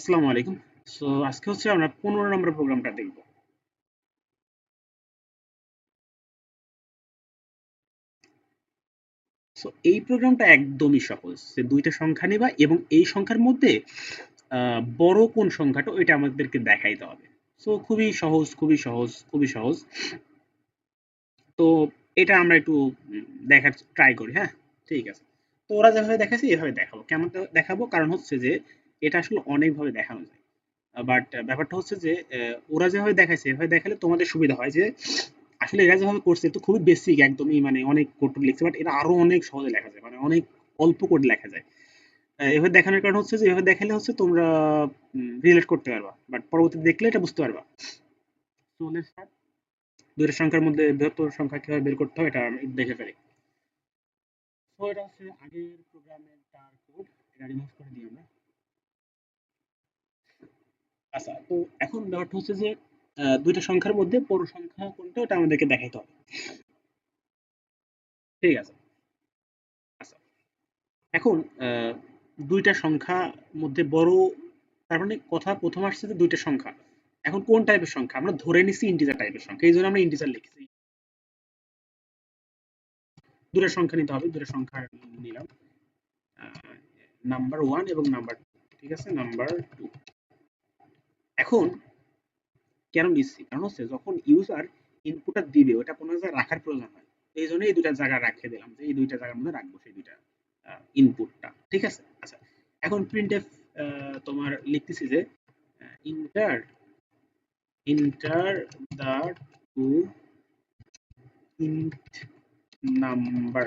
আসসালামু আলাইকুম। সো আজকে হচ্ছে আমরা পনেরো নম্বর প্রোগ্রামটা দেখব। সো এই প্রোগ্রামটা একদমই সহজ। যে দুইটা সংখ্যা নেবা এবং এই সংখ্যার মধ্যে বড় কোন সংখ্যাটা ওইটা আমাদেরকে দেখাইতে হবে। সো খুবই সহজ খুবই সহজ খুবই সহজ। তো, এটা আমরা একটু দেখার ট্রাই করি হ্যাঁ? ঠিক আছে। তো ওরা যেভাবে দেখাচ্ছে এভাবে দেখাবো। কেমন দেখাবো? কারণ হচ্ছে যে এটা আসলে অনেকভাবে দেখানো যায়। বাট ব্যাপারটা হচ্ছে যে ওরা যেভাবে দেখাইছে এভাবে দেখালে তোমাদের সুবিধা হয় যে আসলে এরা যেভাবে করছে তো খুবই বেসিক একদমই মানে অনেক কোড লিখছে বাট এটা আরও অনেক সহজে লেখা যায় মানে অনেক অল্প কোড লেখা যায়। এভাবে দেখানোর কারণ হচ্ছে যে এভাবে দেখালে হচ্ছে তোমরা রিলেট করতে পারবা বাট পরবর্তীতে দেখলে এটা বুঝতে পারবা। So, দুইটা সংখ্যার মধ্যে বৃহত্তর সংখ্যা কীভাবে বের করতে হবে এটা দেখে ফেলি। তো এটা হচ্ছে আগের প্রোগ্রামের টার কোড এটা রিমুভ করে দিই আমরা। আচ্ছা তো এখন ব্যাপারটা হচ্ছে যে দুইটা সংখ্যার মধ্যে বড় সংখ্যা কোনটা, ওটা আমাদেরকে দেখাইতে হবে। ঠিক আছে। আচ্ছা এখন দুইটা সংখ্যা মধ্যে বড়, তার মানে কথা প্রথম আসছে যে দুইটা সংখ্যা। এখন কোন টাইপের সংখ্যা? আমরা ধরে নিছি ইন্টিজার টাইপের সংখ্যা, এই জন্য আমরা ইন্টিজার লিখেছি। দুটো সংখ্যা নিতে হবে দুটো সংখ্যা নিলাম। নাম্বার ওয়ান এবং নাম্বার ঠিক আছে? নাম্বার টু এখন কেন নিচ্ছি? কারণ হচ্ছে যখন ইউজার ইনপুটটা দিবে ওটা কোনো জায়গায় রাখার প্রয়োজন হয়। এই জন্য এই দুইটা জায়গা রাখে দিলাম যে এই দুইটা জায়গার মধ্যে রাখব সেই দুইটা ইনপুটটা ঠিক আছে? আচ্ছা এখন প্রিন্ট এফ তোমার লিখতেছি যে enter enter the two int number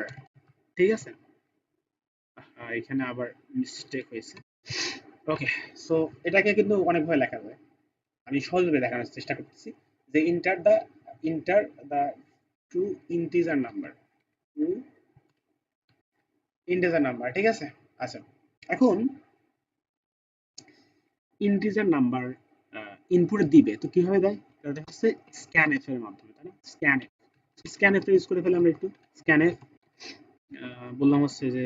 ঠিক আছে? এখানে আবার মিস্টেক হয়েছে। ওকে সো এটাকে কিন্তু অনেকভাবে লেখা যায়। আমি সহজভাবে দেখানোর চেষ্টা করতেছি যে enter the enter the two integer number two integer number ঠিক আছে? আচ্ছা এখন ইন্টিজার নাম্বার ইনপুট দিবে, তো কীভাবে দেয়? এটা হচ্ছে স্ক্যান এফ এর মাধ্যমে, তাই না? Scanf scanf use করে ফেলে আমরা একটু। স্ক্যান এফ বললাম হচ্ছে যে,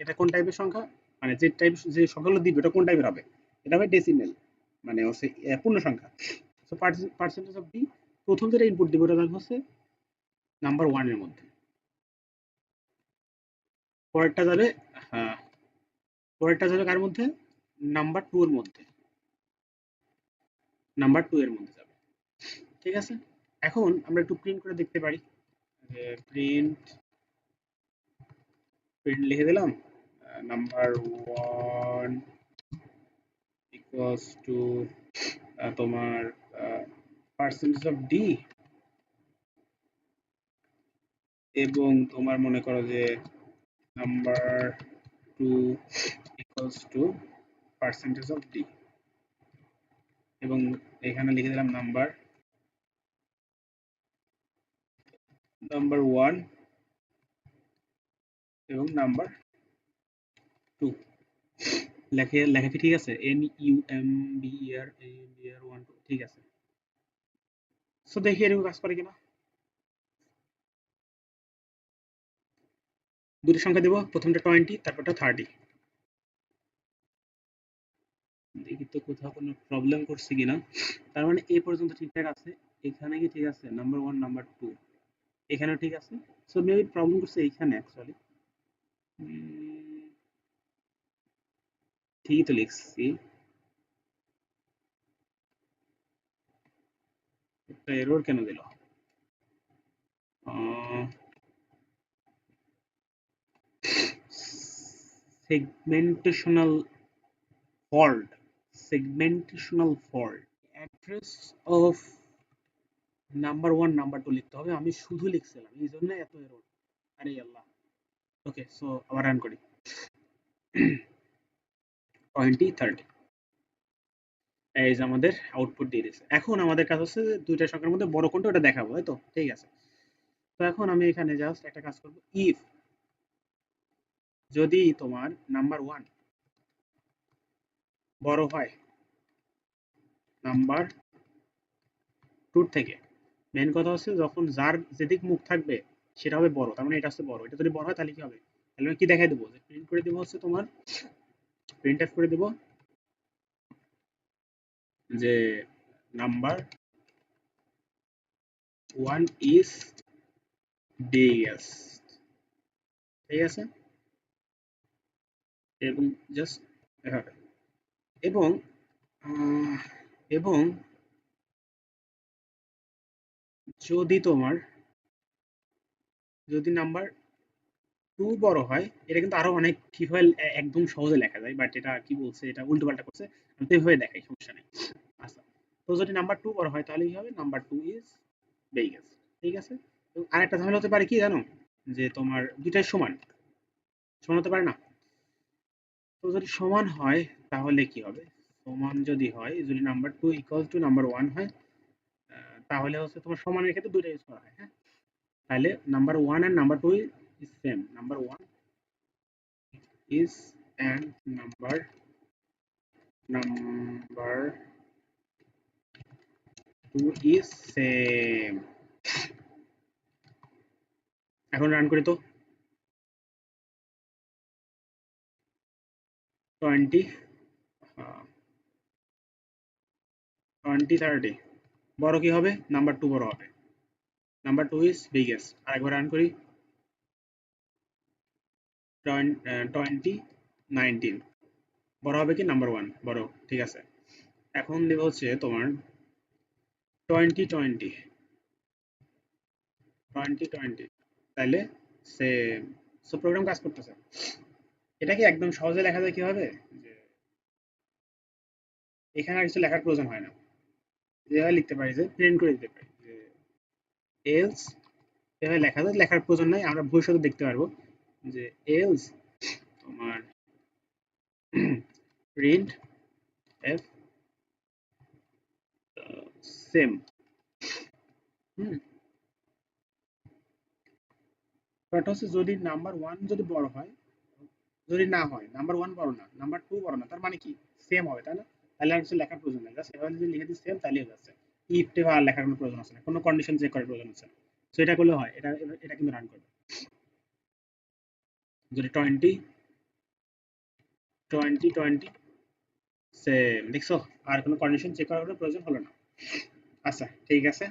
এটা কোন টাইপের সংখ্যা? মানে যে টাইপ যে সংখ্যাগুলো দিবে এটা কোন টাইপের হবে? এটা হবে ডেসিমেল মানে হচ্ছে পূর্ণ সংখ্যা তো পার্সেন্টেজ অফ ডি প্রথম যেটা ইনপুট দিবে, ওটা থাকবে হচ্ছে নাম্বার ওয়ানের মধ্যে। পরেরটা যাবে হ্যাঁ পরেরটা যাবে কার মধ্যে? নাম্বার টু এর মধ্যে। নাম্বার টু এর মধ্যে যাবে। ঠিক আছে? এখন আমরা একটু প্রিন্ট করে দেখতে পারি। প্রিন্ট প্রিন্ট লিখে দিলাম। নাম্বার ওয়ান ইকুয়ালস টু তোমার পার্সেন্টেজ অফ ডি এবং তোমার মনে করো যে number two equals to percentage of D এবং এখানে লিখে দিলাম নাম্বার নাম্বার ওয়ান এবং নাম্বার টু লেখে, লেখা কি ঠিক আছে? N U M B R A B R one two ঠিক আছে। সো দেখি এরকম কাজ করে কিনা। দুটো সংখ্যা দেবো, প্রথমটা টোয়েন্টি তারপরটা থার্টি দেখি তো কোথাও কোনো প্রবলেম করছে কিনা। তার মানে এই পর্যন্ত ঠিকঠাক আছে। এখানে কি ঠিক আছে? নাম্বার ওয়ান নাম্বার টু এখানেও ঠিক আছে। সো মেবি প্রবলেম করছে এইখানে অ্যাকচুয়ালি ঠিকই তো লিখছি। একটা এরর কেন দিল? segmentational fault segmentational fault, address of number one number two লিখতে হবে। আমি শুধু লিখছিলাম, এই জন্য এত এরর আরে আল্লাহ। ওকে সো আবার রান করি। টোয়েন্টি থার্টি এই যে আমাদের আউটপুট দিয়ে দিয়েছে। এখন আমাদের কাজ হচ্ছে দুইটা সংখ্যার মধ্যে বড় কোনটা ওটা দেখাবো তো? ঠিক আছে। তো এখন আমি এখানে জাস্ট একটা কাজ করব। ইফ যদি তোমার নাম্বার ওয়ান বড় হয় নাম্বার টুর থেকে মেন কথা হচ্ছে যখন যার যেদিক মুখ থাকবে, সেটা হবে বড়। তার মানে এটা হচ্ছে বড়। এটা যদি বড় হয় তাহলে কি হবে? তাহলে আমি কি দেখাই দেবো? প্রিন্ট করে দেবো হচ্ছে তোমার প্রিন্ট এফ করে দেবো। যে নাম্বার ওয়ান ইজ বিগেস্ট ঠিক আছে? এবং জাস্ট এভাবে। এবং এবং যদি তোমার, যদি নাম্বার টু বড় হয়, এটা কিন্তু আরও অনেক কীভাবে এ- একদম সহজে লেখা যায় বাট এটা কি বলছে, এটা উল্টো পাল্টা করছে, আমি তো এইভাবে দেখাই, সমস্যা নেই। আচ্ছা তো যদি নাম্বার টু বড় হয়, তাহলে কি হবে? নাম্বার টু ইজ বিগেস্ট ঠিক আছে? এবং আরেকটা ঝামেলা হতে পারে কি জানো? যে তোমার দুইটাই সমান সমান হতে পারে না? তো যদি সমান হয়, তাহলে কি হবে? সমান যদি হয়, যদি number two equal to number one হয় তাহলে হচ্ছে তোমার সমানের ক্ষেত্রে দুইটা ইউজ করা হয় হ্যাঁ? তাহলে number one and number two is same. Number one is and number number two is same. এখন রান করি তো? টোয়েন্টি টোয়েন্টি থার্টি বড় কি হবে? নাম্বার টু বড় হবে। নাম্বার টু ইজ বিগেস্ট আরেকবার রান করি। টোয়েন্টি নাইনটিন বড় হবে কি? নাম্বার ওয়ান বড়। ঠিক আছে। এখন দেব হচ্ছে তোমার টোয়েন্টি টোয়েন্টি টোয়েন্টি টোয়েন্টি তাহলে সে সো প্রোগ্রাম কাজ করতেছে। এটা কি একদম সহজে লেখা যায় কীভাবে? যে এখানে আর কিছু লেখার প্রয়োজন হয় না। যেভাবে লিখতে পারি, যে প্রিন্ট করে দিতে পারি। যে এলস এভাবে লেখা যায়। লেখার প্রয়োজন নাই। আমরা ভবিষ্যতে দেখতে পারব। যে এলস তোমার প্রিন্ট এফ সেম হচ্ছে যদি নাম্বার ওয়ান যদি বড় হয়, যদি না হয় নাম্বার ওয়ান বড় না নাম্বার টু বড় না, তার মানে কি? সেম হবে, তাই না? তাহলে আর কিছু লেখার প্রয়োজন নেই। জাস্ট যদি লিখে দিই সেম তাহলেই হয়ে যাচ্ছে। ইফ টেবা আর লেখার কোনো প্রয়োজন আছে না, কোনো কন্ডিশন চেক করার প্রয়োজন আছে না। সো এটা করলে হয়, এটা এটা কিন্তু রান করবে। যদি টোয়েন্টি টোয়েন্টি টোয়েন্টি সেম দেখছ আর কোনো কন্ডিশন চেক করার প্রয়োজন হলো না। আচ্ছা ঠিক আছে।